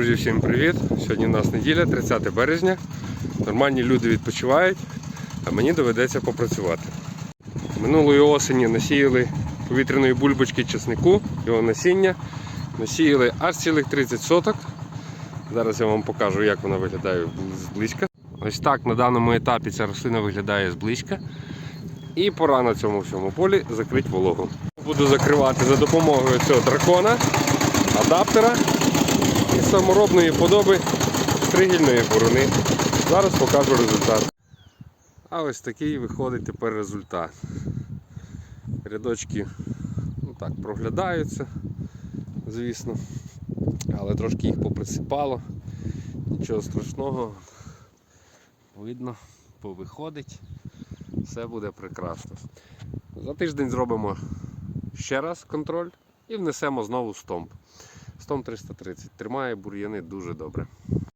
Друзі, всім привіт! Сьогодні у нас неділя, 30 березня. Нормальні люди відпочивають, а мені доведеться попрацювати. Минулої осені насіяли повітряної бульбочки чеснику, його насіння. Насіяли аж цілих 30 соток. Зараз я вам покажу, як вона виглядає зблизька. Ось так на даному етапі ця рослина виглядає зблизька. І пора на цьому всьому полі закрити вологу. Буду закривати за допомогою цього дракона, адаптера і саморобної подоби стригільної борони. Зараз покажу результат. А ось такий виходить тепер результат. Рядочки ну так, проглядаються, звісно. Але трошки їх поприсипало. Нічого страшного. Видно, повиходить. Все буде прекрасно. За тиждень зробимо ще раз контроль і внесемо знову стомп. Стомп 330. Тримає бур'яни дуже добре.